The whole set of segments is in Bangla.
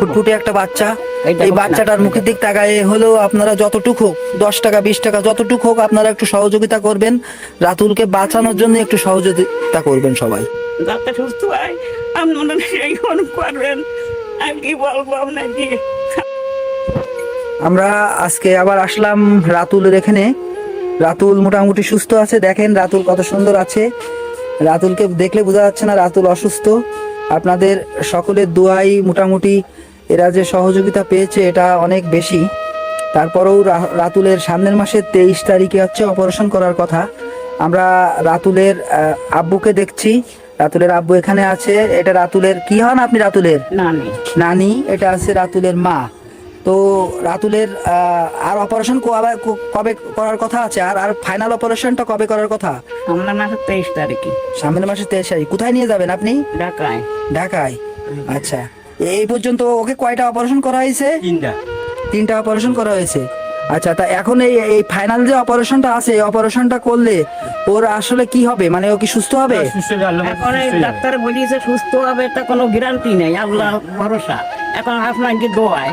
ফুটফুটে একটা বাচ্চা। এই। বাচ্চাটার মুখের দিক তাকায় হলেও আপনারা যতটুকু হোক দশ টাকা বিশ টাকা যতটুকু হোক আপনারা একটু সহযোগিতা করবেন। রাতুলকে বাঁচানোর জন্য একটু সহযোগিতা করবেন সবাই। যাতে সুস্থ হয় আপনারা সেই করবেন। আর কি বলব আপনাকে? আমরা আজকে আবার আসলাম রাতুলের এখানে। রাতুল মোটামুটি সুস্থ আছে দেখেন রাতুল কত সুন্দর আছে। রাতুলকে দেখলে বোঝা যাচ্ছে না রাতুল অসুস্থ। আপনাদের সকলের দোয়াই মোটামুটি এরা যে সহযোগিতা পেয়েছে এটা অনেক বেশি। তারপরেও রাতুলের সামনের মাসের তেইশ তারিখে হচ্ছে অপারেশন করার কথা। আমরা রাতুলের আব্বুকে দেখছি। রাতুলের আব্বু এখানে আছে। এটা রাতুলের কি হন আপনি রাতুলের? নানি। এটা আছে রাতুলের মা। তো রাতুলের আর অপারেশন কবে করার কথা আছে? আর আর ফাইনাল অপারেশনটা কবে করার কথা? আমরা মাসের তেইশ তারিখে। সামনের মাসে তেইশ তারিখ। কোথায় নিয়ে যাবেন আপনি? ঢাকায়। ঢাকায়। আচ্ছা। এই পর্যন্ত ওকে কয়টা অপারেশন করা হয়েছে? তিনটা। তিনটা অপারেশন করা হয়েছে। আচ্ছা তা এখন এই এই ফাইনাল যে অপারেশনটা আছে এই অপারেশনটা করলে ওর আসলে কি হবে? মানে ও কি সুস্থ হবে? এখন এই ডাক্তার বলিয়েছে সুস্থ হবে তা কোনো গ্যারান্টি নেই আল্লাহ ভরসা। এখন আপনার কি দোয়ায়?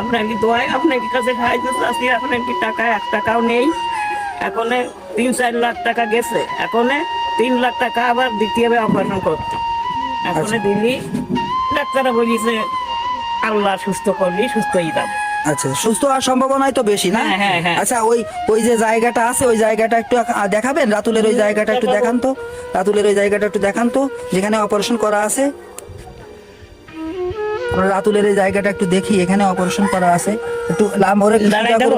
আপনার কি দোয়ায়? আপনার কি কাছে সাহায্য চাচ্ছি আপনার কি টাকা এক টাকাও নেই। এখন তিন চার লাখ টাকা গেছে। এখন তিন লাখ টাকা আবার দিতে হবে অপারেশন করতে। এখন দিল্লি ডাক্তাররা বলিয়েছে আল্লাহ সুস্থ করলি সুস্থই যাবে। আচ্ছা সুস্থ হওয়ার সম্ভাবনাই তো বেশি না? হ্যাঁ, হ্যাঁ, হ্যাঁ। আচ্ছা ওই ওই যে জায়গাটা আছে ওই জায়গাটা একটু দেখাবেন? রাতুলের ওই জায়গাটা একটু দেখান তো। রাতুলের ওই জায়গাটা একটু দেখান তো যেখানে অপারেশন করা আছে। রাতুলের এই জায়গাটা একটু দেখি এখানে অপারেশন করা আছে। একটু?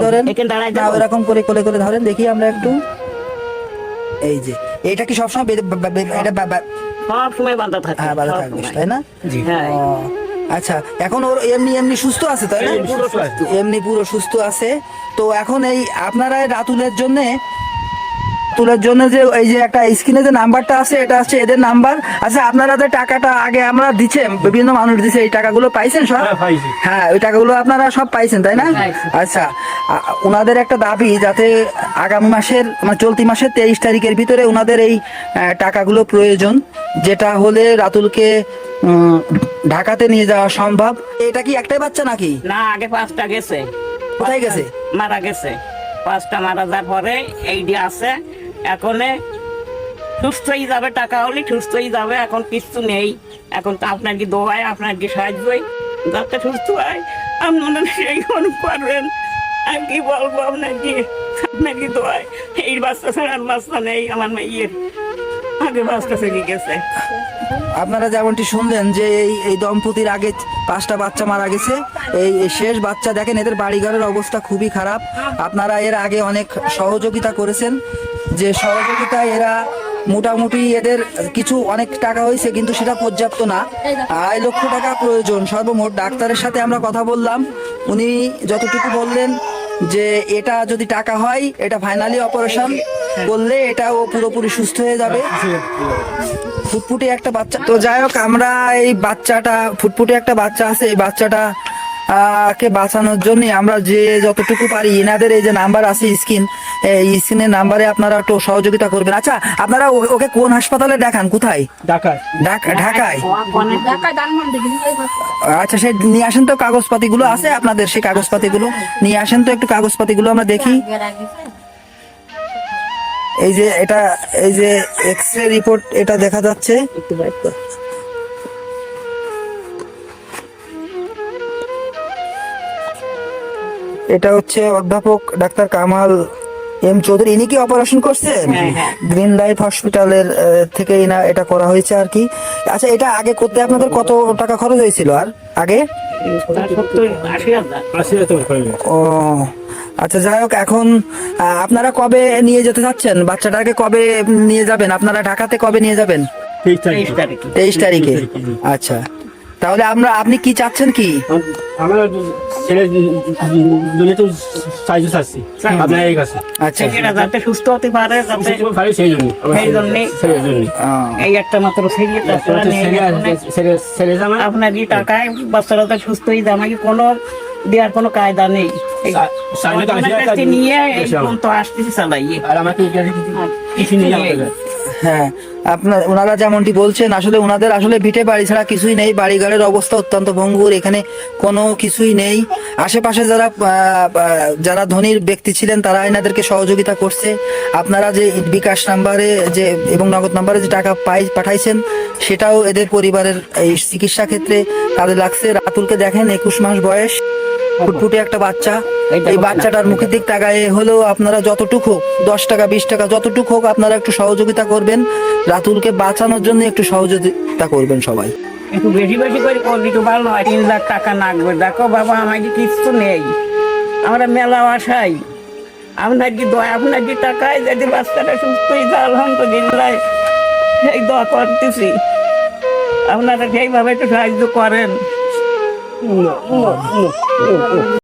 ধরেন। ওরকম করে কোলে করে ধরেন দেখি আমরা একটু। এই যে এটা কি সবসময় এটা সব সময় বাঁধা থাকে হ্যাঁ থাকবে তাই না? হ্যাঁ। আচ্ছা এখন ওর এমনি এমনি সুস্থ আছে তাই না? এমনি পুরো সুস্থ আছে। তো এখন এই আপনারা রাতুলের জন্য তুলের জন্য যে এই যে একটা স্ক্রিনে যে নাম্বারটা আছে এটা হচ্ছে এদের নাম্বার আচ্ছা আপনারা যে টাকাটা আগে আমরা দিচ্ছে বিভিন্ন মানুষ দিচ্ছে এই টাকাগুলো পাইছেন সব? হ্যাঁ, হ্যাঁ ওই টাকাগুলো আপনারা সব পাইছেন তাই না? আচ্ছা ওনাদের একটা দাবি যাতে আগামী মাসের মানে চলতি মাসের তেইশ তারিখের ভিতরে ওনাদের এই টাকাগুলো প্রয়োজন যেটা হলে রাতুলকে ঢাকাতে নিয়ে যাওয়া সম্ভব। এটা কি একটাই বাচ্চা নাকি? না আগে পাঁচটা গেছে। কোথায় গেছে? মারা গেছে। পাঁচটা মারা যাওয়ার পরে এইটি আছে এখন সুস্থই যাবে, টাকা হলে সুস্থই যাবে, এখন কিছু নেই। এখন তো আপনার কি দোয়ায় আপনার কি সাহায্যই? যাতে সুস্থ হয়, আপনারা সেই করবেন। আর কি বলব আপনার কি আপনার কি দোয়ায় এই বাচ্চা ছাড়া আর বাচ্চা নেই আমার মেয়ের আগে গেছে। আপনারা যেমনটি শুনলেন যে এই এই দম্পতির আগে পাঁচটা বাচ্চা মারা গেছে। এই শেষ বাচ্চা দেখেন, এদের বাড়িঘরের অবস্থা খুবই খারাপ। আপনারা এর আগে অনেক সহযোগিতা করেছেন, যে সহযোগিতা এরা মোটামুটি এদের কিছু অনেক টাকা হয়েছে, কিন্তু সেটা পর্যাপ্ত না। আড়াই লক্ষ টাকা প্রয়োজন। সর্বমোট ডাক্তারের সাথে আমরা কথা বললাম। উনি যতটুকু বললেন যে এটা যদি টাকা হয়, এটা ফাইনালি অপারেশন করলে এটা ও পুরোপুরি সুস্থ হয়ে যাবে। ফুটফুটে একটা বাচ্চা তো যাই হোক, আমরা এই বাচ্চাটা ফুটফুটে একটা বাচ্চা আছে, এই বাচ্চাটা কে বাঁচানোর জন্য আমরা যে যতটুকু পারি এনাদের এই যে নাম্বার আছে স্কিন এই স্ক্রিনের নাম্বারে আপনারা একটু সহযোগিতা করবেন। আচ্ছা আপনারা ও- ওকে কোন হাসপাতালে দেখান? কোথায়? ঢাকায়। ঢাকায়? আচ্ছা সে নিয়ে আসেন তো কাগজপাতিগুলো আছে আপনাদের সেই কাগজপাতিগুলো। নিয়ে আসেন তো একটু কাগজপাতিগুলো আমরা দেখি। এই যে এটা এই যে এক্স রে রিপোর্ট এটা দেখা যাচ্ছে। এটা হচ্ছে অধ্যাপক ডাক্তার কামাল এম চৌধুরী। ইনি কি অপারেশন করছেন? হ্যাঁ, হ্যাঁ। গ্রিন লাইফ হসপিটালের থেকে ইনা এটা করা হয়েছে আর কি। আচ্ছা এটা আগে করতে আপনাদের কত টাকা খরচ হয়েছিল আর? আগে। ও আচ্ছা যাই হোক এখন আপনারা কবে নিয়ে যেতে চাচ্ছেন? বাচ্চাটাকে কবে নিয়ে যাবেন? আপনারা ঢাকাতে কবে নিয়ে যাবেন? তেইশ তারিখে। আচ্ছা। তাহলে আমরা আপনি কি চাচ্ছেন কি? আমার ছেলে দুনিয়া তো সাহায্য চাচ্ছি। আপনার এই কাছে। আচ্ছা। ছেলেরা যাতে সুস্থ হতে পারে যাতে ভালো সেই জন্য সেই জন্যে ছেলের জন্য এই একটা মাত্র ছেলে ছেলে ছেলে ছেলে জামা? আপনার এই টাকায় বাচ্চারা তো সুস্থ হয়ে কোনো দেওয়ার কোনো কায়দা নেই? তো আসতেছি আর আমাকে কিছু নিয়ে হ্যাঁ। আপনার ওনারা যেমনটি বলছেন, আসলে ওনাদের আসলে ভিটে বাড়ি ছাড়া কিছুই নেই, বাড়িঘরের অবস্থা অত্যন্ত ভঙ্গুর, এখানে কোনো কিছুই নেই। আশেপাশে যারা যারা ধনীর ব্যক্তি ছিলেন, তারা এনাদেরকে সহযোগিতা করছে। আপনারা যে বিকাশ নাম্বারে যে, এবং নগদ নাম্বারে যে টাকা পাই পাঠাইছেন, সেটাও এদের পরিবারের এই চিকিৎসা ক্ষেত্রে কাজে লাগছে। রাতুলকে দেখেন, একুশ মাস বয়স। ফুটফুটে একটা বাচ্চা। এই বাচ্চাটার মুখের দিক তাকায় হলেও আপনারা যতটুকু হোক দশ টাকা বিশ টাকা যতটুকু হোক আপনারা একটু সহযোগিতা করবেন। রাতুলকে বাঁচানোর জন্য একটু সহযোগিতা করবেন সবাই। একটু বেশি বেশি করে করলে তো ভালো হয় তিন লাখ টাকা লাগবে। দেখো বাবা আমার কি কিছু নেই। আমরা মেলা আসাই আপনার কি দয়া আপনার কি টাকায় যদি বাচ্চাটা সুস্থ হয়ে যায় আলহামদুলিল্লাহ এই দোয়া করতেছি। আপনারা সেইভাবে একটু সাহায্য করেন। 嗯，嗯，嗯，嗯，嗯。